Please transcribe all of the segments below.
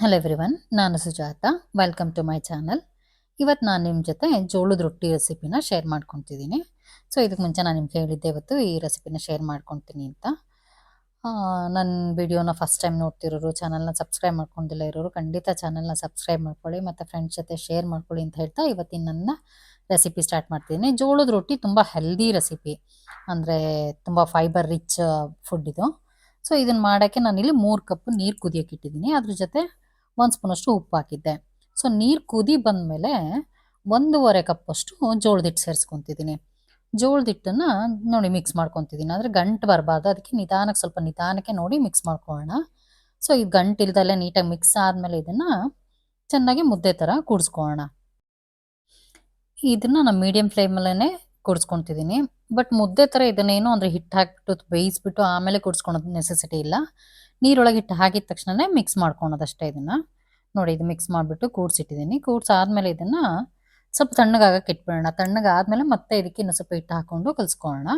Hello everyone ನಾನು Sujatha. Welcome to my channel ಇವತ್ತು ನಾನು ನಿಮ್ಮ ಜೊತೆ ಜೋಳದ ರೊಟ್ಟಿ ರೆಸಿಪಿನ ಶೇರ್ ಮಾಡ್ಕೊತಿದ್ದೀನಿ. ಸೊ ಇದಕ್ಕೆ ಮುಂಚೆ ನಾನು ನಿಮ್ಗೆ ಹೇಳಿದ್ದೆ ಇವತ್ತು ಈ ರೆಸಿಪಿನ ಶೇರ್ ಮಾಡ್ಕೊತೀನಿ ಅಂತ. ನನ್ನ ವಿಡಿಯೋನ ಫಸ್ಟ್ ಟೈಮ್ ನೋಡ್ತಿರೋರು ಚಾನಲ್ನ ಸಬ್ಸ್ಕ್ರೈಬ್ ಮಾಡ್ಕೊಂಡಿಲ್ಲ ಇರೋರು, ಖಂಡಿತ ಚಾನಲ್ನ ಸಬ್ಸ್ಕ್ರೈಬ್ ಮಾಡ್ಕೊಳ್ಳಿ, ಮತ್ತು ಫ್ರೆಂಡ್ಸ್ ಜೊತೆ ಶೇರ್ ಮಾಡ್ಕೊಳ್ಳಿ ಅಂತ ಹೇಳ್ತಾ ಇವತ್ತಿನ ನನ್ನ ರೆಸಿಪಿ ಸ್ಟಾರ್ಟ್ ಮಾಡ್ತಿದ್ದೀನಿ. ಜೋಳದ ರೊಟ್ಟಿ ತುಂಬ ಹೆಲ್ದಿ ರೆಸಿಪಿ ಅಂದರೆ ತುಂಬ ಫೈಬರ್ ರಿಚ್ ಫುಡ್ ಇದು. ಸೊ ಇದನ್ನು ಮಾಡೋಕ್ಕೆ ನಾನಿಲ್ಲಿ ಮೂರು ಕಪ್ ನೀರು ಕುದಿಯೋಕೆ ಇಟ್ಟಿದ್ದೀನಿ. ಅದ್ರ ಜೊತೆ ಒಂದು ಸ್ಪೂನಷ್ಟು ಉಪ್ಪು ಹಾಕಿದ್ದೆ. ಸೊ ನೀರು ಕುದಿ ಬಂದಮೇಲೆ ಒಂದೂವರೆ ಕಪ್ಪಷ್ಟು ಜೋಳದಿಟ್ಟು ಸೇರಿಸ್ಕೊತಿದ್ದೀನಿ. ಜೋಳದ ಹಿಟ್ಟನ್ನು ನೋಡಿ ಮಿಕ್ಸ್ ಮಾಡ್ಕೊತಿದ್ದೀನಿ. ಅಂದರೆ ಗಂಟು ಬರಬಾರ್ದು. ಅದಕ್ಕೆ ನಿಧಾನಕ್ಕೆ ಸ್ವಲ್ಪ ನಿಧಾನಕ್ಕೆ ನೋಡಿ ಮಿಕ್ಸ್ ಮಾಡ್ಕೊಳ್ಳೋಣ. ಸೊ ಇದು ಗಂಟು ಇಲ್ದಲ್ಲೇ ನೀಟಾಗಿ ಮಿಕ್ಸ್ ಆದಮೇಲೆ ಇದನ್ನು ಚೆನ್ನಾಗಿ ಮುದ್ದೆ ಥರ ಕೂಡಿಸ್ಕೊಳ್ಳೋಣ. ಇದನ್ನು ನಮ್ಮ ಮೀಡಿಯಮ್ ಫ್ಲೇಮಲ್ಲೇ ಕೂಡಿಸ್ಕೊತಿದ್ದೀನಿ. ಬಟ್ ಮುದ್ದೆ ಥರ ಇದನ್ನೇನು ಅಂದರೆ ಹಿಟ್ಟು ಹಾಕಿಬಿಟ್ಟು ಬೇಯಿಸ್ಬಿಟ್ಟು ಆಮೇಲೆ ಕೂಡಿಸ್ಕೊಳೋದು ನೆಸೆಸಿಟಿ ಇಲ್ಲ. ನೀರೊಳಗೆ ಹಿಟ್ಟು ಹಾಕಿದ ತಕ್ಷಣವೇ ಮಿಕ್ಸ್ ಮಾಡ್ಕೊಳೋದಷ್ಟೇ ಇದನ್ನು. ನೋಡಿ, ಇದು ಮಿಕ್ಸ್ ಮಾಡಿಬಿಟ್ಟು ಕೂಡ್ಸಿಟ್ಟಿದ್ದೀನಿ. ಕೂಡ್ಸಾದ್ಮೇಲೆ ಇದನ್ನು ಸ್ವಲ್ಪ ತಣ್ಣಗಾಗಕ್ಕೆ ಇಟ್ಬಿಡೋಣ. ತಣ್ಣಗಾದ್ಮೇಲೆ ಮತ್ತೆ ಇದಕ್ಕೆ ಇನ್ನೂ ಸ್ವಲ್ಪ ಹಿಟ್ಟು ಹಾಕ್ಕೊಂಡು ಕಲಿಸ್ಕೊಳ್ಳೋಣ.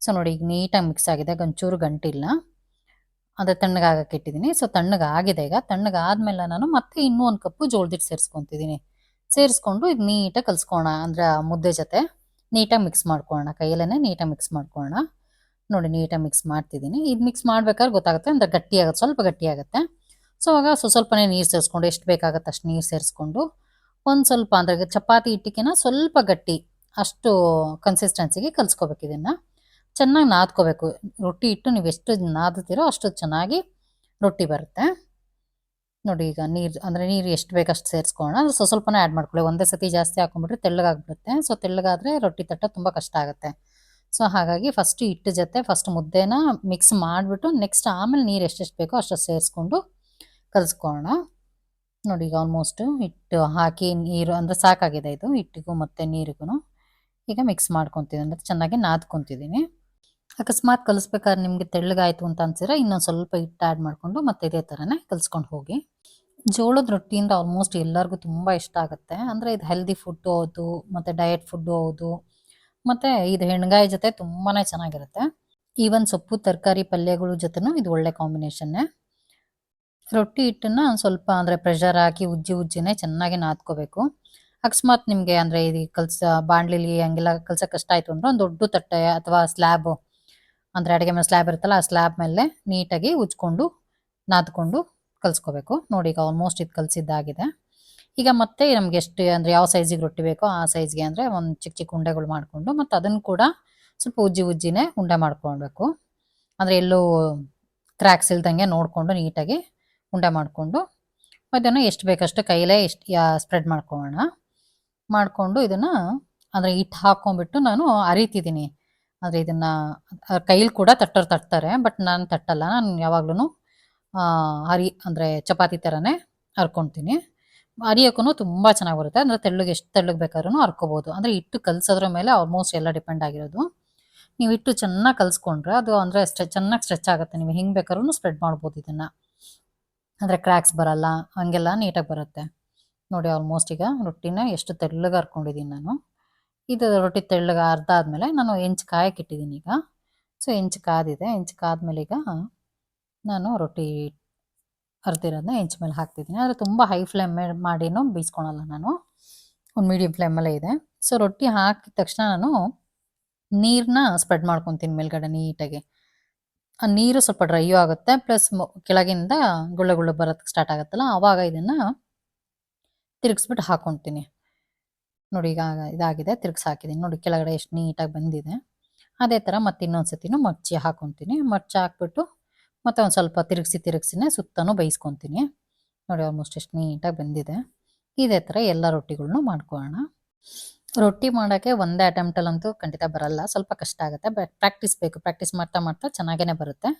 ಸೊ, ನೋಡಿ, ಈಗ ನೀಟಾಗಿ ಮಿಕ್ಸ್ ಆಗಿದೆ. ಒಂಚೂರು ಗಂಟಿಲ್ಲ. ಅದೇ ತಣ್ಣಗಾಗಕ್ಕೆ ಇಟ್ಟಿದ್ದೀನಿ. ಸೊ, ತಣ್ಣಗಾಗಿದೆ ಈಗ. ತಣ್ಣಗಾದ್ಮೇಲೆ ನಾನು ಮತ್ತೆ ಇನ್ನೂ ಒಂದು ಕಪ್ಪು ಜೋಳದಿಟ್ಟು ಸೇರಿಸ್ಕೊತಿದ್ದೀನಿ. ಸೇರಿಸ್ಕೊಂಡು ಇದು ನೀಟಾಗಿ ಕಲಿಸ್ಕೊಳ್ಳೋಣ. ಅಂದರೆ ಮುದ್ದೆ ಜೊತೆ. ನೀಟಾಗಿ ಮಿಕ್ಸ್ ಮಾಡ್ಕೊಳ್ಳೋಣ ಕೈಯಲ್ಲೇ ನೀಟಾಗಿ ಮಿಕ್ಸ್ ಮಾಡ್ಕೊಳ್ಳೋಣ ನೋಡಿ ನೀಟಾಗಿ ಮಿಕ್ಸ್ ಮಾಡ್ತಿದ್ದೀನಿ. ಇದು ಮಿಕ್ಸ್ ಮಾಡ್ಬೇಕಾದ್ರೆ ಗೊತ್ತಾಗುತ್ತೆ, ಅಂದರೆ ಗಟ್ಟಿಯಾಗುತ್ತೆ ಸ್ವಲ್ಪ ಗಟ್ಟಿಯಾಗುತ್ತೆ ಸೊ ಆಗ ಸ್ವಲ್ಪ ಸ್ವಲ್ಪನೇ ನೀರು ಸೇರಿಸ್ಕೊಂಡು, ಎಷ್ಟು ಬೇಕಾಗುತ್ತೆ ಅಷ್ಟು ನೀರು ಸೇರಿಸ್ಕೊಂಡು, ಒಂದು ಸ್ವಲ್ಪ ಅಂದರೆ ಚಪಾತಿ ಹಿಟ್ಟಿಗೆನ ಸ್ವಲ್ಪ ಗಟ್ಟಿ, ಅಷ್ಟು ಕನ್ಸಿಸ್ಟೆನ್ಸಿಗೆ ಕಲಿಸ್ಕೋಬೇಕು ಇದನ್ನು. ಚೆನ್ನಾಗಿ ನಾದ್ಕೋಬೇಕು. ರೊಟ್ಟಿ ಇಟ್ಟು ನೀವು ಎಷ್ಟು ನಾದುತ್ತೀರೋ ಅಷ್ಟು ಚೆನ್ನಾಗಿ ರೊಟ್ಟಿ ಬರುತ್ತೆ. ನೋಡಿ ಈಗ ನೀರು, ಅಂದರೆ ನೀರು ಎಷ್ಟು ಬೇಕಷ್ಟು ಸೇರಿಸ್ಕೊಳ್ಳೋಣ ಸ್ವಲ್ಪ ಸ್ವಲ್ಪನೇ ಆ್ಯಡ್ ಮಾಡ್ಕೊಳ್ಳಿ ಒಂದೇ ಸತಿ ಜಾಸ್ತಿ ಹಾಕೊಂಡ್ಬಿಟ್ರೆ ತೆಳ್ಳಗಾಗ್ಬಿಡುತ್ತೆ. ಸೊ ತೆಳ್ಳಗಾದರೆ ರೊಟ್ಟಿ ತಟ್ಟ ತುಂಬ ಕಷ್ಟ ಆಗುತ್ತೆ. ಸೊ ಹಾಗಾಗಿ ಫಸ್ಟ್ ಹಿಟ್ಟು ಜೊತೆ ಫಸ್ಟ್ ಮುದ್ದೆನ ಮಿಕ್ಸ್ ಮಾಡಿಬಿಟ್ಟು ನೆಕ್ಸ್ಟ್ ಆಮೇಲೆ ನೀರು ಎಷ್ಟೆಷ್ಟು ಬೇಕೋ ಅಷ್ಟು ಸೇರಿಸ್ಕೊಂಡು ಕಲಿಸ್ಕೊಳ್ಳೋಣ ನೋಡಿ ಈಗ ಆಲ್ಮೋಸ್ಟು ಹಿಟ್ಟು ಹಾಕಿ ನೀರು, ಅಂದರೆ ಸಾಕಾಗಿದೆ ಇದು ಹಿಟ್ಟಿಗೂ ಮತ್ತು ನೀರಿಗೂ ಈಗ ಮಿಕ್ಸ್ ಮಾಡ್ಕೊತಿದ್ದೀನಿ ಅಂದರೆ ಚೆನ್ನಾಗಿ ನಾದ್ಕೊತಿದ್ದೀನಿ. ಅಕಸ್ಮಾತ್ ಕಲಿಸ್ಬೇಕಾದ್ರೆ ನಿಮಗೆ ತೆಳ್ಳಗಾಯಿತು ಅಂತ ಅನ್ಸಿದ್ರೆ ಇನ್ನೊಂದು ಸ್ವಲ್ಪ ಹಿಟ್ಟು ಆ್ಯಡ್ ಮಾಡಿಕೊಂಡು ಮತ್ತೆ ಇದೇ ಥರನೇ ಕಲಿಸ್ಕೊಂಡು ಹೋಗಿ. ಜೋಳದ ರೊಟ್ಟಿಯಿಂದ ಆಲ್ಮೋಸ್ಟ್ ಎಲ್ಲರಿಗೂ ತುಂಬ ಇಷ್ಟ ಆಗುತ್ತೆ. ಅಂದರೆ ಇದು ಹೆಲ್ದಿ ಫುಡ್ಡು ಹೌದು, ಮತ್ತು ಡಯಟ್ ಫುಡ್ಡು ಹೌದು, ಮತ್ತು ಇದು ಹೆಣ್ಗಾಯಿ ಜೊತೆ ತುಂಬಾ ಚೆನ್ನಾಗಿರುತ್ತೆ. ಈವನ್ ಸೊಪ್ಪು, ತರಕಾರಿ, ಪಲ್ಯಗಳು ಜೊತೆನೂ ಇದು ಒಳ್ಳೆ ಕಾಂಬಿನೇಷನ್ನೇ ರೊಟ್ಟಿ ಹಿಟ್ಟನ್ನು ಸ್ವಲ್ಪ ಅಂದರೆ ಪ್ರೆಷರ್ ಹಾಕಿ ಉಜ್ಜಿ ಉಜ್ಜಿನೇ ಚೆನ್ನಾಗಿ ನಾದ್ಕೋಬೇಕು. ಅಕಸ್ಮಾತ್ ನಿಮಗೆ ಅಂದರೆ ಇದು ಕಲ್ಸ, ಬಾಣಲಿಲಿ ಹಂಗೆಲ್ಲ ಕಲ್ಸೋಕೆ ಕಷ್ಟ ಆಯಿತು ಅಂದರೆ ಒಂದು ದೊಡ್ಡ ತಟ್ಟೆ ಅಥವಾ ಸ್ಲ್ಯಾಬು ಅಂದರೆ ಅಡುಗೆ ಮೇಲೆ ಸ್ಲ್ಯಾಬ್ ಇರುತ್ತಲ್ಲ, ಆ ಸ್ಲ್ಯಾಬ್ ಮೇಲೆ ನೀಟಾಗಿ ಉಜ್ಕೊಂಡು, ನಾದ್ಕೊಂಡು ಕಲಿಸ್ಕೋಬೇಕು. ನೋಡಿ ಈಗ ಆಲ್ಮೋಸ್ಟ್ ಇದು ಕಲಿಸಿದ್ದಾಗಿದೆ. ಈಗ ಮತ್ತೆ ನಮ್ಗೆ ಎಷ್ಟು, ಅಂದರೆ ಯಾವ ಸೈಜಿಗೆ ರೊಟ್ಟಿ ಬೇಕೋ ಆ ಸೈಜ್ಗೆ ಅಂದರೆ ಒಂದು ಚಿಕ್ಕ ಚಿಕ್ಕ ಉಂಡೆಗಳು ಮಾಡಿಕೊಂಡು ಮತ್ತು ಅದನ್ನು ಕೂಡ ಸ್ವಲ್ಪ ಉಜ್ಜಿ ಉಜ್ಜಿನೇ ಉಂಡೆ ಮಾಡ್ಕೊಳ್ಬೇಕು. ಅಂದರೆ ಎಲ್ಲೂ ಕ್ರ್ಯಾಕ್ಸ್ ಇಲ್ದಂಗೆ ನೋಡಿಕೊಂಡು ನೀಟಾಗಿ ಉಂಡೆ ಮಾಡಿಕೊಂಡು ಅದನ್ನು ಎಷ್ಟು ಬೇಕಷ್ಟು ಕೈಲೇ ಎಷ್ಟು ಸ್ಪ್ರೆಡ್ ಮಾಡ್ಕೊಳ್ಳೋಣ. ಮಾಡಿಕೊಂಡು ಇದನ್ನು, ಅಂದರೆ ಹಿಟ್ಟು ಹಾಕ್ಕೊಂಬಿಟ್ಟು ನಾನು ಅರಿತಿದ್ದೀನಿ. ಅಂದರೆ ಇದನ್ನ ಕೈಲಿ ಕೂಡ ತಟ್ಟೋರು ತಟ್ತಾರೆ, ಬಟ್ ನಾನು ತಟ್ಟಲ್ಲ. ನಾನು ಯಾವಾಗ್ಲೂ ಹರಿ ಅಂದರೆ ಚಪಾತಿ ಥರನೇ ಹರ್ಕೊತೀನಿ ಅರಿಯೋಕ್ಕೂ ತುಂಬ ಚೆನ್ನಾಗಿ ಬರುತ್ತೆ. ಅಂದರೆ ತೆಳ್ಳಗೆ ಎಷ್ಟು ತೆಳ್ಳಗೆ ಬೇಕಾದ್ರೂ ಹರ್ಕೋಬೋದು. ಅಂದರೆ ಹಿಟ್ಟು ಕಲಸೋದ್ರ ಮೇಲೆ ಆಲ್ಮೋಸ್ಟ್ ಎಲ್ಲ ಡಿಪೆಂಡ್ ಆಗಿರೋದು. ನೀವು ಹಿಟ್ಟು ಚೆನ್ನಾಗಿ ಕಲಿಸ್ಕೊಂಡ್ರೆ ಅದು ಅಂದರೆ ಸ್ಟ್ರೆ, ಚೆನ್ನಾಗಿ ಸ್ಟ್ರೆಚ್ ಆಗುತ್ತೆ. ನೀವು ಹೆಂಗೆ ಬೇಕಾದ್ರೂ ಸ್ಪ್ರೆಡ್ ಮಾಡ್ಬೋದು ಇದನ್ನು. ಅಂದರೆ ಕ್ರ್ಯಾಕ್ಸ್ ಬರಲ್ಲ, ಹಂಗೆಲ್ಲ ನೀಟಾಗಿ ಬರುತ್ತೆ. ನೋಡಿ ಆಲ್ಮೋಸ್ಟ್ ಈಗ ರೊಟ್ಟಿನ ಎಷ್ಟು ತೆಳ್ಳಗೆ ಹರ್ಕೊಂಡಿದ್ದೀನಿ ನಾನು. ಇದು ರೊಟ್ಟಿ ತೆಳ್ಳಗೆ ಅರ್ಧ ಆದಮೇಲೆ ನಾನು ಹೆಂಚು ಕಾಯಕ್ಕೆ ಇಟ್ಟಿದ್ದೀನಿ ಈಗ. ಸೊ ಹೆಂಚು ಕಾದಿದೆ. ಹೆಂಚು ಕಾದ್ಮೇಲೆ ಈಗ ನಾನು ರೊಟ್ಟಿ ಅರ್ದಿರೋದನ್ನ ಹೆಂಚು ಮೇಲೆ ಹಾಕ್ತಿದ್ದೀನಿ. ಆದರೆ ತುಂಬ ಹೈ ಫ್ಲೇಮ್ ಮಾಡಿನೂ ಬೀಸ್ಕೊಳಲ್ಲ ನಾನು. ಒಂದು ಮೀಡಿಯಮ್ ಫ್ಲೇಮಲ್ಲೇ ಇದೆ. ಸೊ ರೊಟ್ಟಿ ಹಾಕಿದ ತಕ್ಷಣ ನಾನು ನೀರನ್ನ ಸ್ಪ್ರೆಡ್ ಮಾಡ್ಕೊತೀನಿ ಮೇಲ್ಗಡೆ ನೀಟಾಗಿ. ಆ ನೀರು ಸ್ವಲ್ಪ ಡ್ರೈಯೂ ಆಗುತ್ತೆ. ಪ್ಲಸ್ ಕೆಳಗಿಂದ ಗುಳ್ಳೆ ಗುಳ್ಳೆ ಬರೋದಕ್ಕೆ ಸ್ಟಾರ್ಟ್ ಆಗುತ್ತಲ್ಲ ಆವಾಗ ಇದನ್ನು ತಿರುಗಿಸ್ಬಿಟ್ಟು ಹಾಕ್ಕೊತೀನಿ ನೋಡಿ ಈಗ ಇದಾಗಿದೆ, ತಿರುಗಿಸಿ ಹಾಕಿದ್ದೀನಿ ನೋಡಿ ಕೆಳಗಡೆ ಎಷ್ಟು ನೀಟಾಗಿ ಬಂದಿದೆ. ಅದೇ ಥರ ಮತ್ತೆ ಇನ್ನೊಂದು ಸತಿನೂ ಮಚ್ಚಿ ಹಾಕೊತೀನಿ. ಮಚ್ಚಿ ಹಾಕ್ಬಿಟ್ಟು ಮತ್ತೆ ಒಂದು ಸ್ವಲ್ಪ ತಿರುಗಿಸಿ ತಿರುಗಿಸಿನೇ ಸುತ್ತನೂ ಬೇಯಿಸ್ಕೊತೀನಿ. ನೋಡಿ ಆಲ್ಮೋಸ್ಟ್ ಎಷ್ಟು ನೀಟಾಗಿ ಬಂದಿದೆ. ಇದೇ ಥರ ಎಲ್ಲ ರೊಟ್ಟಿಗಳ್ನೂ ಮಾಡ್ಕೊಳ್ಳೋಣ. ರೊಟ್ಟಿ ಮಾಡೋಕ್ಕೆ ಒಂದೇ ಅಟೆಂಪ್ಟಲ್ಲಂತೂ ಖಂಡಿತ ಬರಲ್ಲ. ಸ್ವಲ್ಪ ಕಷ್ಟ ಆಗುತ್ತೆ. ಬಟ್ ಪ್ರಾಕ್ಟೀಸ್ ಬೇಕು. ಪ್ರಾಕ್ಟೀಸ್ ಮಾಡ್ತಾ ಮಾಡ್ತಾ ಚೆನ್ನಾಗೇ ಬರುತ್ತೆ.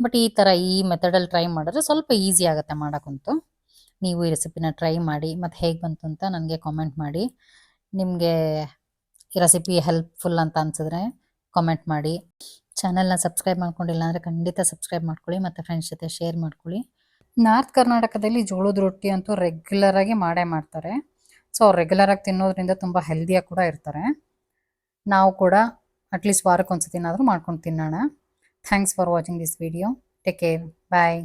ಬಟ್ ಈ ಥರ ಈ ಮೆಥಡಲ್ಲಿ ಟ್ರೈ ಮಾಡಿದ್ರೆ ಸ್ವಲ್ಪ ಈಸಿ ಆಗುತ್ತೆ ಮಾಡೋಕ್ಕಂತೂ. ನೀವು ಈ ರೆಸಿಪಿನ ಟ್ರೈ ಮಾಡಿ, ಮತ್ತು ಹೇಗೆ ಬಂತು ಅಂತ ನನಗೆ ಕಾಮೆಂಟ್ ಮಾಡಿ. ನಿಮಗೆ ಈ ರೆಸಿಪಿ ಹೆಲ್ಪ್ಫುಲ್ ಅಂತ ಅನಿಸಿದ್ರೆ ಕಾಮೆಂಟ್ ಮಾಡಿ. ಚಾನೆಲ್ನ ಸಬ್ಸ್ಕ್ರೈಬ್ ಮಾಡ್ಕೊಂಡಿಲ್ಲ ಅಂದರೆ ಖಂಡಿತ ಸಬ್ಸ್ಕ್ರೈಬ್ ಮಾಡ್ಕೊಳ್ಳಿ, ಮತ್ತು ಫ್ರೆಂಡ್ಸ್ ಜೊತೆ ಶೇರ್ ಮಾಡ್ಕೊಳ್ಳಿ. ನಾರ್ತ್ ಕರ್ನಾಟಕದಲ್ಲಿ ಜೋಳದ ರೊಟ್ಟಿ ಅಂತೂ ರೆಗ್ಯುಲರಾಗಿ ಮಾಡೇ ಮಾಡ್ತಾರೆ. ಸೊ ಅವ್ರು ರೆಗ್ಯುಲರಾಗಿ ತಿನ್ನೋದ್ರಿಂದ ತುಂಬ ಹೆಲ್ದಿಯಾಗಿ ಕೂಡ ಇರ್ತಾರೆ. ನಾವು ಕೂಡ ಅಟ್ಲೀಸ್ಟ್ ವಾರಕ್ಕೆ ಒಂದ್ಸತಿನಾದರೂ ಮಾಡ್ಕೊಂಡು ತಿನ್ನೋಣ. Thanks for watching this video take care bye